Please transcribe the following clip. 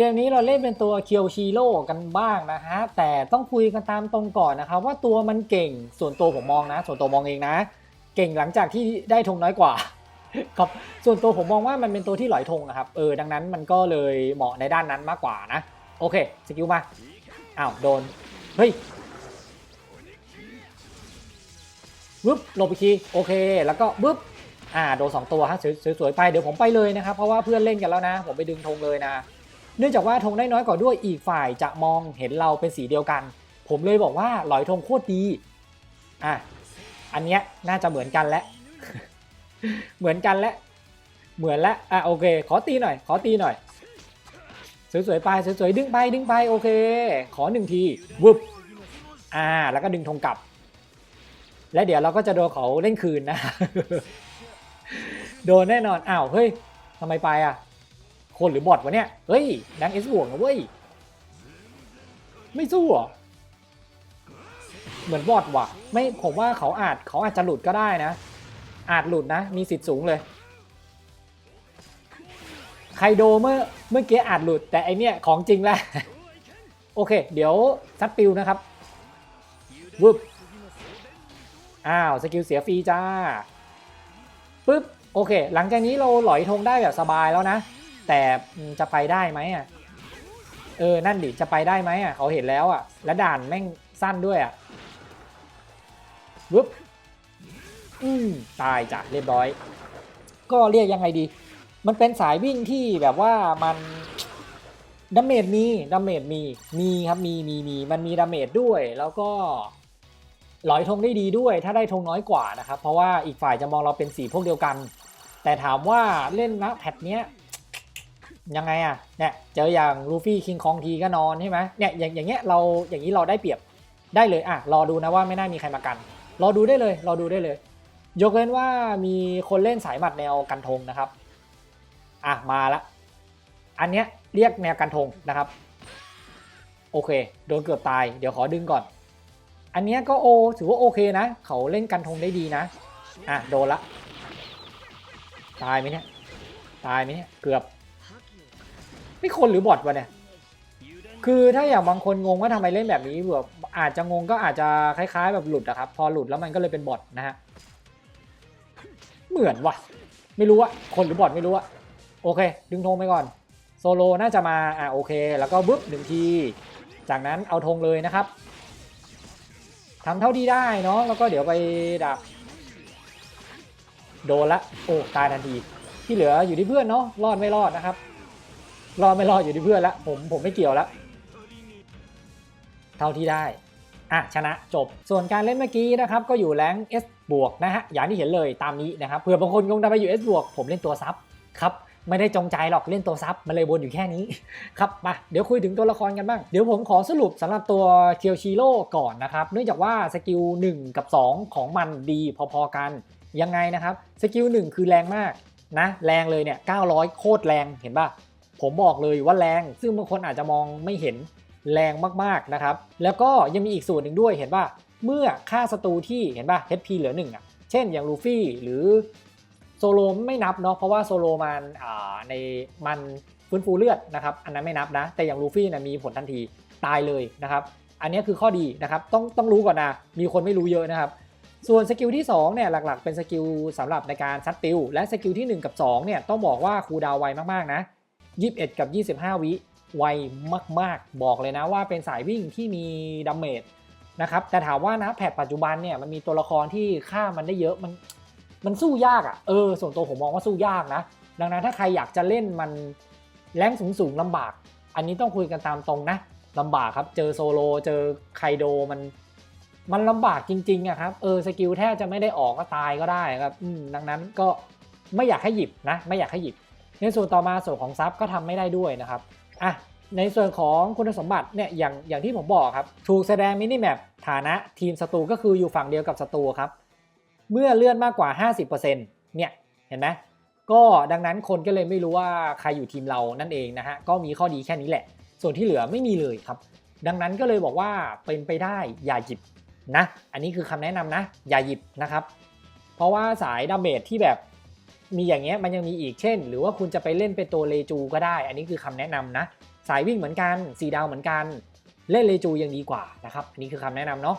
เกมนี้เราเล่นเป็นตัวเคียวชิโร่กันบ้างนะฮะ แต่ต้องคุยกันตามตรงก่อนนะครับ ว่าตัวมันเก่งส่วนตัวผมมองนะ ส่วนตัวมองเองนะ เก่งหลังจากที่ได้ธงน้อยกว่าครับส่วนตัวผมมองว่ามันเป็นตัวที่หลอยธงนะครับเออดังนั้นมันก็เลยเหมาะในด้านนั้นมากกว่านะ โอเคสกิลมาอ้าวโดนเฮ้ยบึ๊บหลบอีกทีโอเค แล้วก็บึ๊บอ่าโดนสองตัวฮะสวยสวยๆไปเดี๋ยวผมไปเลยนะครับเพราะว่าเพื่อนเล่นกันแล้วนะ ผมไปดึงธงเลยนะ เนื่องจากว่าธงได้น้อยกว่าด้วยอีกฝ่ายจะมองเห็นเราเป็นสีเดียวกัน ผมเลยบอกว่าหลอยธงโคตรดีอะอันเนี้ยน่าจะเหมือนกันแล้วเหมือนกันแล้วเหมือนแล้วอะโอเค ขอตีหน่อย ขอตีหน่อยสวยๆไปสวยๆดึงไปดึงไปโอเค ขอหนึ่งทีวึบอ่า แล้วก็ดึงธงกลับ และเดี๋ยวเราก็จะโดนเขาเล่นคืนนะ โดนแน่นอนอ้าวเฮ้ยทำไมไปอะ คนหรือบอทวะเนี่ย เฮ้ยดังเอสบวกนะเว้ย ไม่สู้เหรอ เหมือนบอทว่ะ ไม่ผมว่าเขาอาจเขาอาจจะหลุดก็ได้นะ อาจหลุดนะ มีสิทธิ์สูงเลย ไคโดเมื่อเมื่อกี้อาจหลุด แต่ไอเนี้ยของจริงแล้ว โอเค เดี๋ยวซัดปิวนะครับวึบอ้าว สกิลเสียฟรีจ้าปึ๊บโอเค หลังจากนี้เราหลอยธงได้แบบสบายแล้วนะ แต่จะไปได้ไหมอะเออ นั่นดิ จะไปได้ไหมอะเขาเห็นแล้วอะ และด่านแม่งสั้นด้วยอะวึบอืมตายจ้ะเรียบร้อย ก็เรียกยังไงดี มันเป็นสายวิ่งที่แบบว่ามันดาเมจมีดาเมจมีมีครับมีมีมีมันมีดาเมจด้วย แล้วก็ลอยธงได้ดีด้วย ถ้าได้ธงน้อยกว่านะครับ เพราะว่าอีกฝ่ายจะมองเราเป็นสีพวกเดียวกัน แต่ถามว่าเล่นนะแพทเนี้ย ยังไงอะเนี่ยเจออย่างลูฟี่คิงคองทีก็นอนใช่ไหมเนี่ยอย่างอย่างเงี้ยเราอย่างนี้เราได้เปรียบได้เลยอะรอดูนะว่าไม่น่ามีใครมากัน รอดูได้เลยรอดูได้เลย ยกเว้นว่ามีคนเล่นสายหมัดแนวกันธงนะครับอะมาละอันเนี้ยเรียกแนวกันธงนะครับ โอเค โดนเกือบตายเดี๋ยวขอดึงก่อน อันเนี้ยก็โอถือว่าโอเคนะ เขาเล่นกันธงได้ดีนะอะโดนละ ตายไหมเนี่ยตายไหมเนี่ยเกือบ ไม่คนหรือบอทวะเนี่ย คือถ้าอย่างบางคนงงว่าทำไมเล่นแบบนี้แบบอาจจะงงก็อาจจะคล้าย ๆ แบบหลุดนะครับ พอหลุดแล้วมันก็เลยเป็นบอทนะฮะ เหมือนวะไม่รู้อะคนหรือบอทไม่รู้อะโอเค ดึงธงไปก่อน โซโลน่าจะมา อะโอเค แล้วก็บึ๊บหนึ่งที จากนั้นเอาธงเลยนะครับทำเท่าที่ได้เนาะ แล้วก็เดี๋ยวไปดัก โดนละ โอ้ ตายทันที ที่เหลืออยู่ที่เพื่อนเนาะ รอดไม่รอดนะครับ รอดไม่รอดอยู่ที่เพื่อนละผมผมไม่เกี่ยวละเท่าที่ได้อะชนะจบส่วนการเล่นเมื่อกี้นะครับก็อยู่แรง S บวกนะฮะอย่างที่เห็นเลยตามนี้นะครับเผื่อบางคนงงทำไมอยู่ S บวกผมเล่นตัวซับครับไม่ได้จงใจหรอกเล่นตัวซับมันเลยวนอยู่แค่นี้ ครับมาเดี๋ยวคุยถึงตัวละครกันบ้าง เดี๋ยวผมขอสรุปสำหรับตัวเคียวชิโร่ก่อนนะครับ เนื่องจากว่าสกิล1 กับ 2 ของมันดีพอๆกัน ยังไงนะครับ สกิล1คือแรงมากนะแรงเลยเนี่ย900 โคตรแรงเห็นป่ะ ผมบอกเลยว่าแรง ซึ่งบางคนอาจจะมองไม่เห็นแรงมากๆนะครับ แล้วก็ยังมีอีกส่วนหนึ่งด้วยเห็นป่ะ เมื่อค่าศัตรูที่เห็นป่ะ HP เหลือ1อะ เช่นอย่างลูฟี่หรือโซโลไม่นับเนาะ เพราะว่าโซโลมันในมันฟื้นฟูเลือดนะครับ อันนั้นไม่นับนะ แต่อย่างลูฟี่นะมีผลทันทีตายเลยนะครับ อันนี้คือข้อดีนะครับ ต้องต้องรู้ก่อนนะ มีคนไม่รู้เยอะนะครับ ส่วนสกิลที่2เนี่ยหลักๆ เป็นสกิลสำหรับในการซัดติว และสกิลที่ 1 กับ2เนี่ยต้องบอกว่าครูดาวไวมากๆนะ 21 กับ 25 วิไวมาก ๆ บอกเลยนะว่าเป็นสายวิ่งที่มีดาเมจนะครับแต่ถามว่านะแพทปัจจุบันเนี่ยมันมีตัวละครที่ฆ่ามันได้เยอะมันมันสู้ยากอะ่ะเออส่วนตัวผมมองว่าสู้ยากนะ ดังนั้นถ้าใครอยากจะเล่นมันแรงสูงๆลำบาก อันนี้ต้องคุยกันตามตรงนะลำบากครับเจอโซโลเจอไคโดมันมันลำบากจริงๆอะครับเออสกิลแทบจะไม่ได้ออกก็ตายก็ได้ครับอืมดังนั้นก็ไม่อยากให้หยิบนะ ไม่อยากให้หยิบ ในส่วนต่อมาส่วนของซับก็ทำไม่ได้ด้วยนะครับอะในส่วนของคุณสมบัติเนี่ยอย่างอย่างที่ผมบอกครับถูกแสดงมินิแมปฐานะทีมศัตรูก็คืออยู่ฝั่งเดียวกับศัตรูครับเมื่อเลื่อนมากกว่า 50%เนี่ยเห็นไหมก็ดังนั้นคนก็เลยไม่รู้ว่าใครอยู่ทีมเรานั่นเองนะฮะก็มีข้อดีแค่นี้แหละ ส่วนที่เหลือไม่มีเลยครับ ดังนั้นก็เลยบอกว่าเป็นไปได้อย่าหยิบนะ อันนี้คือคำแนะนำนะ อย่าหยิบนะครับ เพราะว่าสายดาเมจที่แบบ มีอย่างเงี้ยมันยังมีอีกเช่น หรือว่าคุณจะไปเล่นเป็นตัวเลจูก็ได้ อันนี้คือคำแนะนำนะ สายวิ่งเหมือนกันสีดาวเหมือนกัน เล่นเลจูยังดีกว่านะครับอันนี้คือคำแนะนำเนาะ